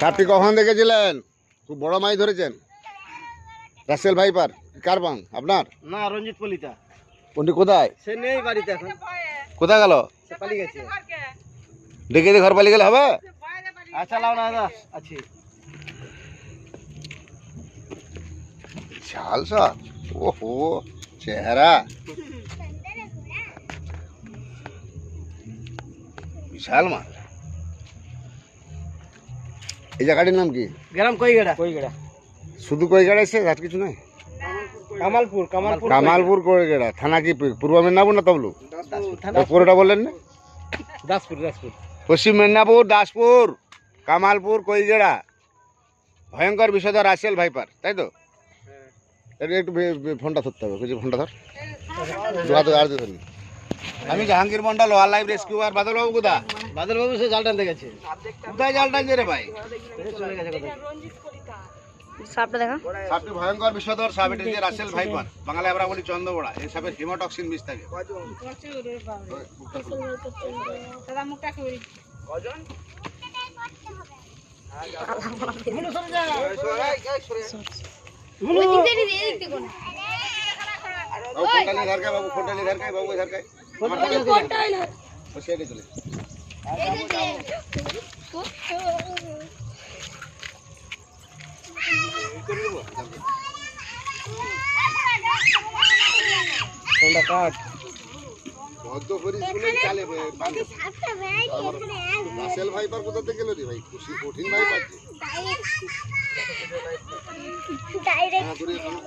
সাপটি কখন দেখেছিলেন? খুব বড় মাছ ধরেছেন। রাসেল ভাইপার কার বাং? আপনার? না রঞ্জিত কলিতা উনি কোথায়? সে নেই বাড়িতে এখন। কোথায় গেল? সে পালিয়ে গেছে। ডেকে দিয়ে ঘর পালিয়ে গেলে হবে? আচ্ছা লাও না দাদা আছি। সাপ ওহো চেহারা। বিশাল মাছ। এই জায়গাটির নাম কি? গ্রাম কইগেড়া। কইগেড়া। শুধু কইগাড়া এসে আর কিছু নাই? কামালপুর কামালপুর কামালপুর কইগাড়া। থানা কি? পূর্ব মেদিনীপুর না তবলু? পুরোটা বললেন না? দাসপুর দাসপুর। পশ্চিম মেদিনীপুর দাসপুর কামালপুর কইগেড়া। ভয়ঙ্কর বিষধর রাসেল ভাইপার তাই তো? এটা একটু ফোনটা ধরতে হবে কিছু ফোনটা ধর। আর ধরি আমি Jahangir Mondal wild life rescuer বাদলবাবু কোথা বাদল বাবু সে জাল টানতে গেছে। কোথায় জাল টানছে রে ভাই? এই চলে গেছে সাপটা দেখা। সাপটি ভয়ঙ্কর বিষধর সাপ এটা যে রাসেল ভাইপার বাংলা আমরা বলি চন্দ্রবড়া এই সাপের হিমোটক্সিন বিষ থাকে। বাবু ফোনটা নিয়ে ধারকায় বাবু ফোনটা নিয়ে ধারকায় বাবু ধারকায়। ফোনটা কাট বদ্ধ করিস বলে চালে কোথা থেকে গেল রে ভাই? খুশি কঠিন শোনো, ধরিয়ে শোনো।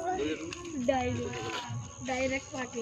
ডাইরেক্ট পাকে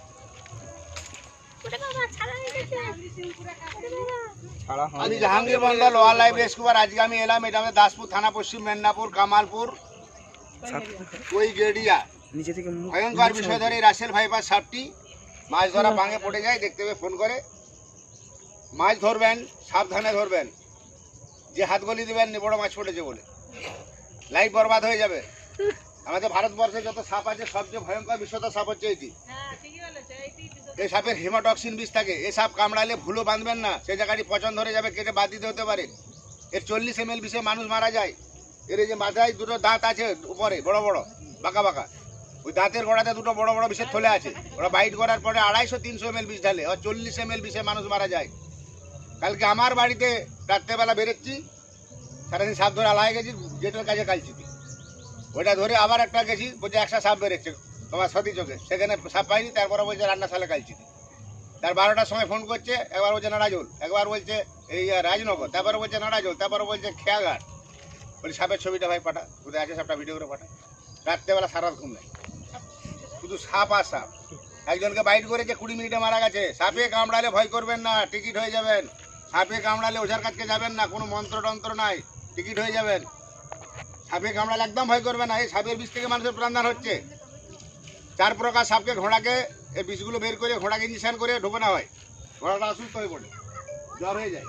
আমি Jahangir Mondal wild life rescuer আজকে আমি এলাম এটা আমাদের দাসপুর থানা পশ্চিম মেদিনীপুর কামালপুর ওই গেডিয়া নিচে থেকে ভয়ঙ্কর বিষয় ধরে এই রাসেল ভাইপার সাপটি মাছ ধরা ভাঙে পড়ে যায় দেখতে পেয়ে ফোন করে। মাছ ধরবেন সাবধানে ধরবেন। যে হাত গলি দিবেন নি বড় মাছ পড়েছে বলে। লাইফ বরবাদ হয়ে যাবে। আমাদের ভারতবর্ষে যত সাপ আছে সবচেয়ে ভয়ঙ্কর বিষধর সাপ হচ্ছে এটি। এই সাপের হেমাটক্সিন বিষ থাকে। এই সাপ কামড়ালে ভুলো বাঁধবেন না। সেই জায়গাটি পচন ধরে যাবে কেটে বাদ দিতে হতে পারে। এর চল্লিশ এম এল বিষে মানুষ মারা যায়। এর এই যে মাথায় দুটো দাঁত আছে উপরে বড় বড় বাঁকা বাঁকা। ওই দাঁতের গোড়াতে দুটো বড় বড় বিষের থলে আছে। ওরা বাইট করার পরে আড়াইশো তিনশো এম এল বিষ ঢালে আর চল্লিশ এম এল বিষে মানুষ মারা যায়। কালকে আমার বাড়িতে রাত্রেবেলা বেরোচ্ছি। সারাদিন সাপ ধরে আলায় গেছি জেটের কাছে কালচিতে ওইটা ধরে আবার একটা গেছি, বলছে একটা সাপ বেরোচ্ছে তোমার সতী চোখে। সেখানে সাপ পাইনি, তারপরে বলছে রান্না সালে কালচিতে তার বারোটার সময় ফোন করছে, একবার বলছে নারাজল একবার বলছে, এই রাজনগর। তারপরে বলছে নারাজল তারপরে বলছে, খেয়াঘাট। বলি সাপের ছবিটা ভাই পাঠা, কোথায় আছে সাপটা ভিডিও করে পাঠা। রাত্রেবেলা সারা ঘুম নেই। শুধু সাপ আর সাপ। একজনকে বাইট করেছে, কুড়ি মিনিটে মারা গেছে। সাপে কামড়ালে ভয় করবেন না, টিকিট হয়ে যাবেন। সাপে কামড়ালে ওঝার কাছকে যাবেন না, কোনো মন্ত্র টন্ত্র নাই, টিকিট হয়ে যাবেন। সাপে কামড়ালে একদম ভয় করবে না এই সাপের বিষ থেকে মানুষের প্রাণদান হচ্ছে। চার প্রকার সাপকে ঘোড়াকে এই বিষগুলো বের করে ঘোড়াকে ইঞ্জেকশন করে ঢোকানো হয়। ঘোড়াটা অসুস্থ হয়ে পড়ে জ্বর হয়ে যায়।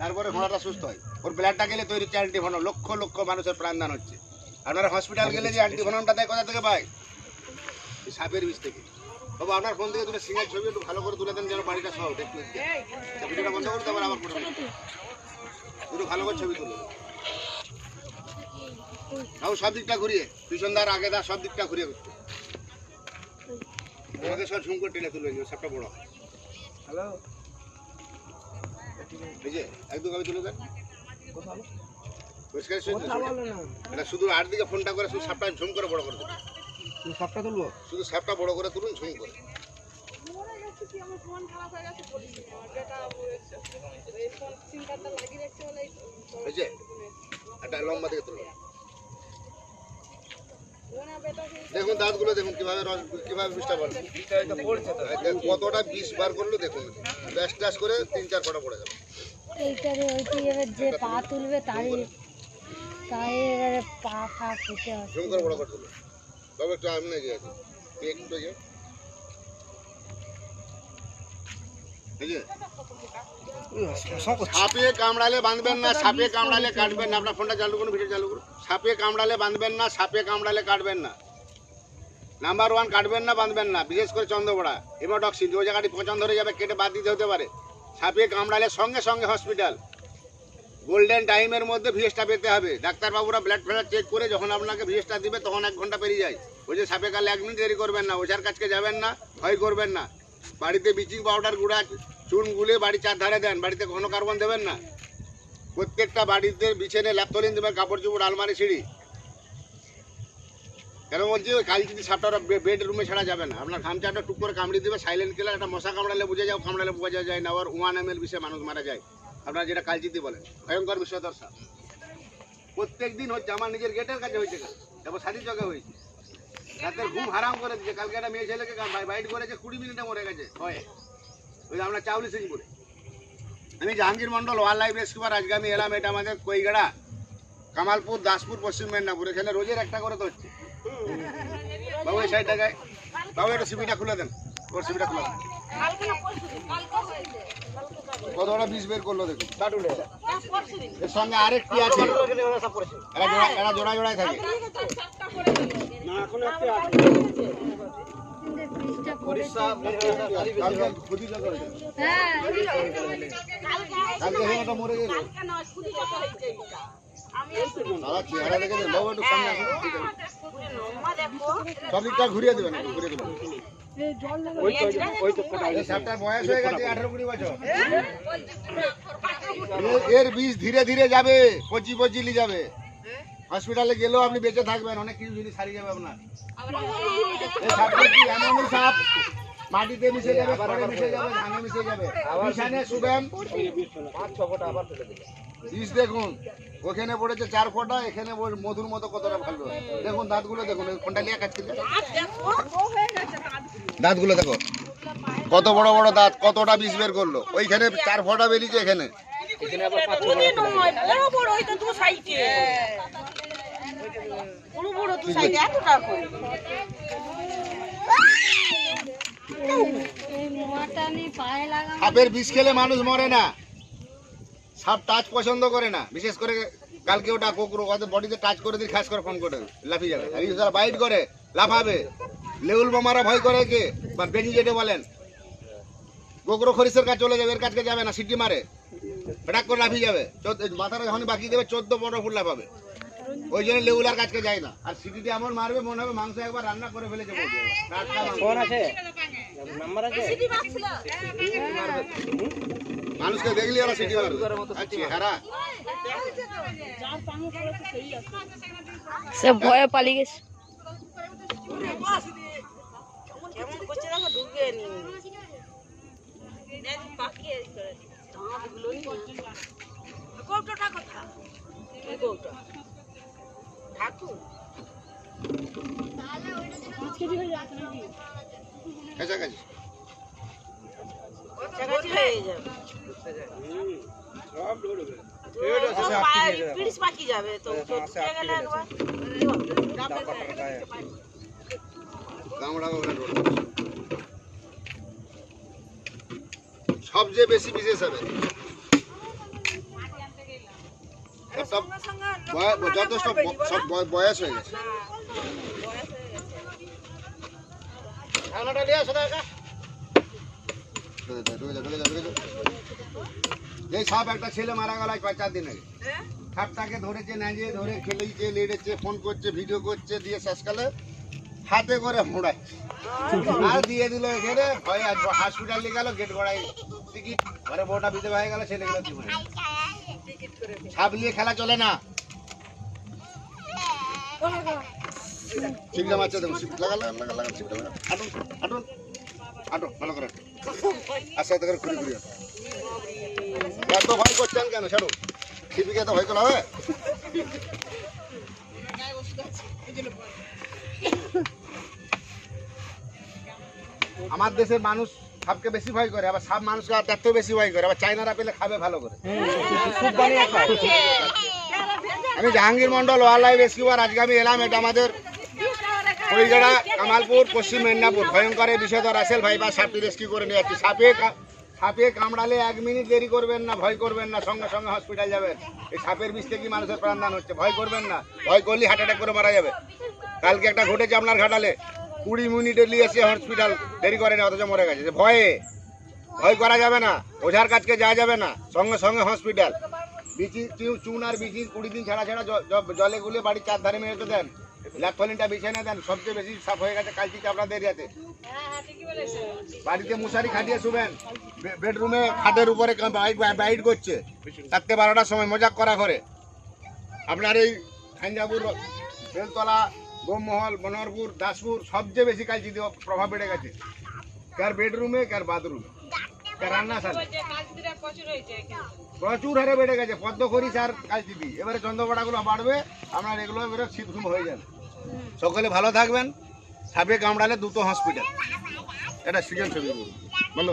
তারপরে ঘোড়াটা সুস্থ হয়। ওর ব্লাডটা গেলে তৈরি হচ্ছে অ্যান্টিভনম লক্ষ লক্ষ মানুষের প্রাণদান হচ্ছে। আপনারা হসপিটাল গেলে যে অ্যান্টিভনমটা দেয় কোথা থেকে পায়? সাপের বিষ থেকে। বাবু আপনার ফোন থেকে তুলে সিঙ্গেল ছবি একটু ভালো করে তুলে দেন যেন বাড়িটা আচ্ছা, ভিডিওটা বন্ধ করতে আবার আবার একটু ভালো করে ছবি তুলে তাও সব দিকটা ঘুরিয়ে। পিছন দার আগে দার সব দিকটা ঘুরিয়ে করতে। আমাকে সব ঝুম করে টেনে তুলবেন যে সবটা বড়। হ্যালো এই যে একদম আমি তুলে দেন। পরিষ্কার এটা শুধু আর দিকে ফোনটা করে শুধু সাপটা ঝুম করে বড় করে তুমি সবটা তুলবো? শুধু সাপটা বড় করে তুলুন ঝুম করে। একটা লম্বা থেকে তুলুন দেখুন দাঁতগুলো দেখুন কীভাবে কীভাবে বিষটা পড়ে কতটা বিষ বার করল দেখুন। ব্যাস ট্যাস করে তিন চার ফটা পড়ে যাবে। এইটারে ওইটি এবার যে পা তুলবে তারই তাই এবারে পা ফা ফুটে আসবে। বড় করে তুলুন তবে একটু আমি গিয়ে আছে একটু ইয়ে সাপে কামড়ালে বাঁধবেন না সাপে কামড়ালে কাটবেন না। আপনার ফোনটা চালু করুন, ভিডিও চালু করুন। সাপে কামড়ালে বাঁধবেন না সাপে কামড়ালে কাটবেন না। নাম্বার ওয়ান কাটবেন না, বাঁধবেন না। বিশেষ করে চন্দ্রপড়া হেমোটক্সিন, যে জায়গাটি পচন ধরে যাবে, কেটে বাদ দিতে হতে পারে। সাপে কামড়ালে সঙ্গে সঙ্গে হসপিটাল গোল্ডেন টাইমের মধ্যে ভিএসটা পেতে হবে। ডাক্তারবাবুরা ব্লাড প্রেশার চেক করে যখন আপনাকে ভিএসটা দিবে, তখন এক ঘণ্টা পেরিয়ে যায়। ওই যে সাপে কালে এক মিনিট দেরি করবেন না, ওঝার কাছকে যাবেন না, ভয় করবেন না। বাড়িতে ব্লিচিং পাউডার গুঁড়া চুন গুলে বাড়ি চারধারে দেন, বাড়িতে ঘন কার্বন দেবেন না। প্রত্যেকটা বাড়িতে বিছানে ল্যাপথলিন দেবেন, কাপড় চোপড়, আলমারি, সিঁড়ি। কেন বলছি, ওই কালচিনি সাপটা বেড রুমে ছাড়া যাবে না। আপনার খামচাটা টুক করে কামড়ি দেবে সাইলেন্ট কিলার একটা মশা কামড়ালে বুঝে যাও কামড়ালে বোঝা যায় না ওর ওয়ান এম এল বিষয়ে মানুষ মারা যায়। আপনারা যেটা কালচিতি বলেন, ভয়ঙ্কর বিষয়ধর সাপ প্রত্যেক দিন হচ্ছে, আমার নিজের গেটের কাছে হয়েছে কাল। তারপর সাথী চকে হয়েছে। রাতের ঘুম হারাম করে দিচ্ছে কালকে একটা মেয়ে ছেলেকে বাইট করেছে, কুড়ি মিনিটে মরে গেছে। হয়। ওই আমরা চাউলি সিং বলে। আমি জাহাঙ্গীর মন্ডল ওয়াইল্ড লাইফ রেস্কিউবার, আজকে আমি এলাম, এটা আমাদের কৈগাড়া, কামালপুর, দাসপুর, পশ্চিম মেদিনীপুর, এখানে রোজের একটা করে তো হচ্ছে। বাবু, এই সাইডটা গায়ে, বাবু, একটু সিবিটা খুলে দেন, ওর সিবিটা খুলে দেন। বের করল দেখুন সঙ্গে আরেকটি আছে জোড়ায় থাকে। ঘুরিয়ে দেবেন ঘুরিয়ে দেবেন। ওই তো ওই তো কোটা এই সাপটার বয়স হয়ে গেছে আঠারো কুড়ি বছর। এর- এর বিষ ধীরে ধীরে যাবে পচি পচিলি যাবে। হসপিটালে গেলেও আপনি বেঁচে থাকবেন অনেক কিছু জিনিস হারিয়ে যাবে আপনার। এমনই সাপ। মাটিতে মিশে যাবে খড়ে মিশে যাবে ধানে মিশে যাবে। বিছানে শুবেন পাঁচ ছ ফোটা আবার ফেলে দেবে বিষ দেখুন ওখানে পড়েছে চার ফোঁটা এখানে মধুর মতো কতটা ভালো। দেখুন দাঁতগুলো দেখুন ফোনটা নিয়ে কাটছিল দাঁতগুলো দেখো কত বড় বড় দাঁত কতটা বিষ বের করল। ওইখানে চার ফোঁটা বেরিয়েছে এখানে। এখানে আবার পাঁচ ছ সাপের বিষ খেলে মানুষ মরে না। সাপ টাচ পছন্দ করে না। বিশেষ করে কালকে ওটা কোকরো, ওদের বডিতে টাচ করে দিই খাস করে ফোন করে, লাফিয়ে যাবে। আর বাইট করে, লাফাবে, লেউল বোমারা ভয় করে কে বা বেনি যেটা বলেন। গোকরো খরিসের কাছে চলে যাবে, এর কাছে যাবে না, সিটি মারে। ফটাক করে লাফিয়ে যাবে। মাথাটা যখন বাকি দেবে, চোদ্দ পনেরো ফুট লাফাবে। ওই জন্য লেউলার কাছকে যায় না। আর সিটিতে এমন মারবে মনে হবে মাংস একবার রান্না করে ফেলেছে ফোন আছে? নাম্বার আছে? মানুষকে দেখলি ওরা সিটি মারবে। আর চেহারা সে ভয়ে পালিয়ে গেছে। কেমন করছে দেখো ঢুকে নি। কৌটোটা কোথা কৌটো ঠাকুর কাছাকাছি। কাছাকাছি হয়ে পিড়িস পাকি যাবে তো গেলে একবার। সবচেয়ে বেশি বিশেষ হবে আর সব যথেষ্ট ব- সব বয়স হয়ে গেছে। এই সাপ একটা ছেলে মারা গেল পাঁচ চার দিন আগে। সাপটাকে ধরেছে নেজে ধরে খেলেছে লেড়েছে ফোন করছে ভিডিও করছে দিয়ে শেষকালে হাতে করে মোড়াচ্ছে আর দিয়ে দিল এখানে ভয় হসপিটাল গেল গেট গড়াই টিকিট ঘরে বউটা বিধবা হয়ে গেল ছেলেগুলো জীবনে। সাপ নিয়ে খেলা চলে না। ছিপটা মারছে দেখুন ছিপ লাগা লাগা লাগা লাগা ছিপটা লাগা হাঁটুন হাঁটুন হাঁটুন ভালো করে। আস্তে আস্তে করে ঘুরে ঘুরে এত ভয় করছেন কেন? ছাড়ো। ছিপিকে এত ভয় করা হবে? আমার দেশের মানুষ সাপকে বেশি ভয় করে আবার সাপ মানুষকে আর তার বেশি ভয় করে আবার চাইনারা পেলে খাবে ভালো করে। আমি জাহাঙ্গীর মন্ডল ওয়াইল্ড লাইফ রেস্কিউবার আজকে আমি এলাম এটা আমাদের হরিগড়া কামালপুর পশ্চিম মেদিনীপুর। ভয়ঙ্কর এই বিষয়ধর আসেল ভাই বা সাপটি রেস্কিউ করে নিয়ে যাচ্ছি। সাপে সাপে কামড়ালে এক মিনিট দেরি করবেন না ভয় করবেন না সঙ্গে সঙ্গে হসপিটাল যাবেন। এই সাপের বিষ থেকে মানুষের প্রাণদান হচ্ছে ভয় করবেন না। ভয় করলে হার্ট অ্যাটাক করে মারা যাবে। কালকে একটা ঘটেছে আপনার ঘাটালে কুড়ি মিনিটে নিয়ে এসে হসপিটাল দেরি করে না অথচ মরে গেছে। ভয়ে। ভয় করা যাবে না ওঝার কাছকে যাওয়া যাবে না সঙ্গে সঙ্গে হসপিটাল বিচি চুন আর বিচি কুড়ি দিন ছাড়া ছাড়া জলে গুলে বাড়ির চার ধারে মেরে তো দেন ল্যাকফলিনটা বিছানে দেন সবচেয়ে বেশি সাপ হয়ে গেছে কালচি আপনাদের এরিয়াতে। বাড়িতে মশারি খাটিয়ে শুবেন বেডরুমে খাটের উপরে কা- বাইট করছে। চারটে বারোটার সময় মজাক করা করে। আপনার এই খাঞ্জাপুর বেলতলা বোমমহল মনোহরপুর দাসপুর, সবচেয়ে বেশি কালচি দিয়ে প্রভাব বেড়ে গেছে। কার বেডরুমে কার বাথরুমে প্রচুর হারে বেড়ে গেছে। পদ্ম করিস আর কালচি দিই। এবারে চন্দ্রপাড়াগুলো বাড়বে আপনার এগুলো এবারে শীতঘুম হয়ে যাবে। সকলে ভালো থাকবেন। সাপে কামড়ালে দুটো হসপিটাল এটা সিজন ছবি বন্ধ।